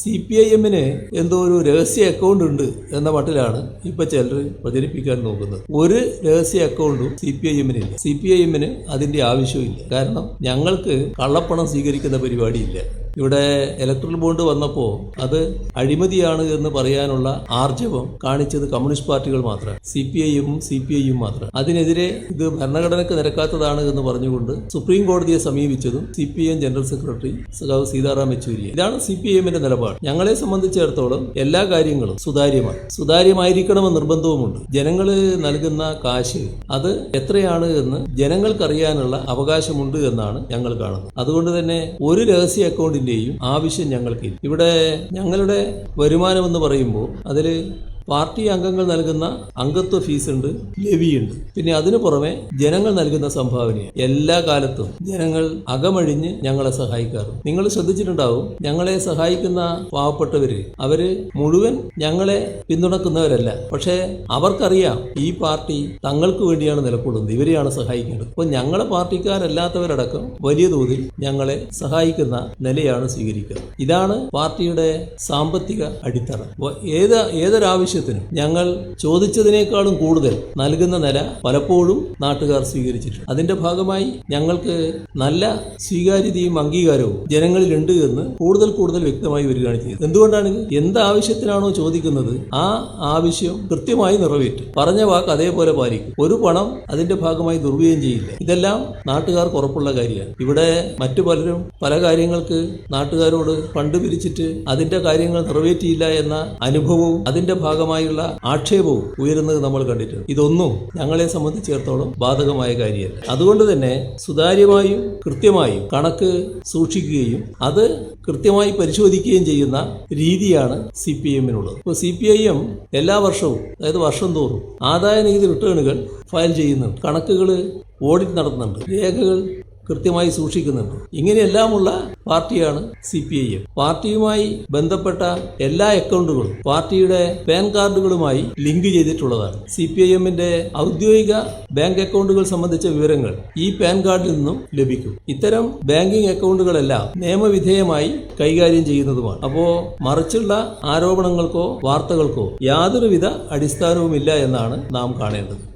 C P I എമ്മിന് എന്തോ ഒരു രഹസ്യ അക്കൗണ്ട് ഉണ്ട് എന്ന മട്ടിലാണ് ഇപ്പൊ ചിലർ പ്രചരിപ്പിക്കാൻ നോക്കുന്നത്. ഒരു രഹസ്യ അക്കൗണ്ടും സി പി ഐ എമ്മിനില്ല. സി പി ഐ എമ്മിന് അതിന്റെ ആവശ്യമില്ല കാരണം ഞങ്ങൾക്ക് കള്ളപ്പണം സ്വീകരിക്കുന്ന പരിപാടിയില്ല. ഇവിടെ ഇലക്ട്രൽ ബോണ്ട് വന്നപ്പോൾ അത് അഴിമതിയാണ് എന്ന് പറയാനുള്ള ആർജവം കാണിച്ചത് കമ്മ്യൂണിസ്റ്റ് പാർട്ടികൾ മാത്രമാണ് സി പി ഐയും സി പി ഐയും മാത്രം. അതിനെതിരെ ഇത് ഭരണഘടനയ്ക്ക് നിരക്കാത്തതാണ് എന്ന് പറഞ്ഞുകൊണ്ട് സുപ്രീം കോടതിയെ സമീപിച്ചതും C P M general secretary സഖാവ് സീതാറാം യെച്ചൂരി ഇതാണ് സി പി എമ്മിന്റെ നിലപാട്. ഞങ്ങളെ സംബന്ധിച്ചിടത്തോളം എല്ലാ കാര്യങ്ങളും സുതാര്യമാണ്. സുതാര്യമായിരിക്കണമെന്ന് നിർബന്ധവുമുണ്ട്. ജനങ്ങൾ നൽകുന്ന കാശ് അത് എത്രയാണ് എന്ന് ജനങ്ങൾക്കറിയാനുള്ള അവകാശമുണ്ട് എന്നാണ് ഞങ്ങൾ കാണുന്നത്. അതുകൊണ്ട് തന്നെ ഒരു രഹസ്യ അക്കൗണ്ടിന്റെയും ആവശ്യം ഞങ്ങൾക്ക് ഇവിടെ ഞങ്ങളുടെ വരുമാനം എന്ന് പറയുമ്പോൾ അതിൽ പാർട്ടി അംഗങ്ങൾ നൽകുന്ന അംഗത്വ ഫീസ് ഉണ്ട് ലെവിയുണ്ട്. പിന്നെ അതിനു പുറമെ ജനങ്ങൾ നൽകുന്ന സംഭാവന എല്ലാ കാലത്തും ജനങ്ങൾ അകമഴിഞ്ഞ് ഞങ്ങളെ സഹായിക്കാറുണ്ട്. നിങ്ങൾ ശ്രദ്ധിച്ചിട്ടുണ്ടാവും ഞങ്ങളെ സഹായിക്കുന്ന പാവപ്പെട്ടവര് അവർ മുഴുവൻ ഞങ്ങളെ പിന്തുണക്കുന്നവരല്ല. പക്ഷേ അവർക്കറിയാം ഈ പാർട്ടി തങ്ങൾക്ക് വേണ്ടിയാണ് നിലകൊള്ളുന്നത് ഇവരെയാണ് സഹായിക്കേണ്ടത്. അപ്പോൾ ഞങ്ങളെ പാർട്ടിക്കാരല്ലാത്തവരടക്കം വലിയ തോതിൽ ഞങ്ങളെ സഹായിക്കുന്ന നിലയാണ് സ്വീകരിക്കുന്നത് ഇതാണ് പാർട്ടിയുടെ സാമ്പത്തിക അടിത്തറ. ഏത് ഏത് ഏതൊരാവശ്യത്തിനും ഞങ്ങൾ ചോദിച്ചതിനേക്കാളും കൂടുതൽ നൽകുന്ന നില പലപ്പോഴും നാട്ടുകാർ സ്വീകരിച്ചിട്ടുണ്ട്. അതിന്റെ ഭാഗമായി ഞങ്ങൾക്ക് നല്ല സ്വീകാര്യതയും അംഗീകാരവും ജനങ്ങളിലുണ്ട് എന്ന് കൂടുതൽ കൂടുതൽ വ്യക്തമായി വരികയാണ് ചെയ്തത്. എന്തുകൊണ്ടാണ്? എന്ത് ആവശ്യത്തിനാണോ ചോദിക്കുന്നത് ആ ആവശ്യം കൃത്യമായി നിറവേറ്റും. പറഞ്ഞ വാക്ക് അതേപോലെ പാലിക്കും. ഒരു പണം അതിന്റെ ഭാഗമായി ദുർവ്യയം ചെയ്യില്ല. ഇതെല്ലാം നാട്ടുകാർക്ക് ഉറപ്പുള്ള കാര്യമാണ്. ഇവിടെ മറ്റു പലരും പല കാര്യങ്ങൾക്ക് നാട്ടുകാരോട് ഫണ്ട് പിരിച്ചിട്ട് അതിന്റെ കാര്യങ്ങൾ നിറവേറ്റിയില്ല എന്ന അനുഭവവും അതിന്റെ ഭാഗമായുള്ള ആക്ഷേപവും ഉയരുന്നത് നമ്മൾ കണ്ടിട്ടുണ്ട്. ഇതൊന്നും ഞങ്ങളെ സംബന്ധിച്ചിടത്തോളം ബാധകമായ കാര്യമല്ല. അതുകൊണ്ട് തന്നെ സുതാര്യമായും കൃത്യമായും കണക്ക് സൂക്ഷിക്കുകയും അത് കൃത്യമായി പരിശോധിക്കുകയും ചെയ്യുന്ന രീതിയാണ് സി പി എമ്മിനുള്ളത്. ഇപ്പോൾ സി പി ഐ എം എല്ലാ വർഷവും അതായത് വർഷം തോറും ആദായ നികുതി റിട്ടേണുകൾ ഫയൽ ചെയ്യുന്നുണ്ട്. കണക്കുകൾ ഓഡിറ്റ് നടത്തുന്നുണ്ട്. രേഖകൾ കൃത്യമായി സൂക്ഷിക്കുന്നുണ്ട്. ഇങ്ങനെയെല്ലാമുള്ള പാർട്ടിയാണ് സി പി ഐ എം. പാർട്ടിയുമായി ബന്ധപ്പെട്ട എല്ലാ അക്കൗണ്ടുകളും പാർട്ടിയുടെ പാൻ കാർഡുകളുമായി ലിങ്ക് ചെയ്തിട്ടുള്ളതാണ്. സി പി ഐ എമ്മിന്റെ ഔദ്യോഗിക ബാങ്ക് അക്കൗണ്ടുകൾ സംബന്ധിച്ച വിവരങ്ങൾ ഈ പാൻ കാർഡിൽ നിന്നും ലഭിക്കും. ഇത്തരം ബാങ്കിംഗ് അക്കൗണ്ടുകളെല്ലാം നിയമവിധേയമായി കൈകാര്യം ചെയ്യുന്നതുമാണ്. അപ്പോൾ മറിച്ചുള്ള ആരോപണങ്ങൾക്കോ വാർത്തകൾക്കോ യാതൊരുവിധ അടിസ്ഥാനവുമില്ല എന്നാണ് നാം കാണേണ്ടത്.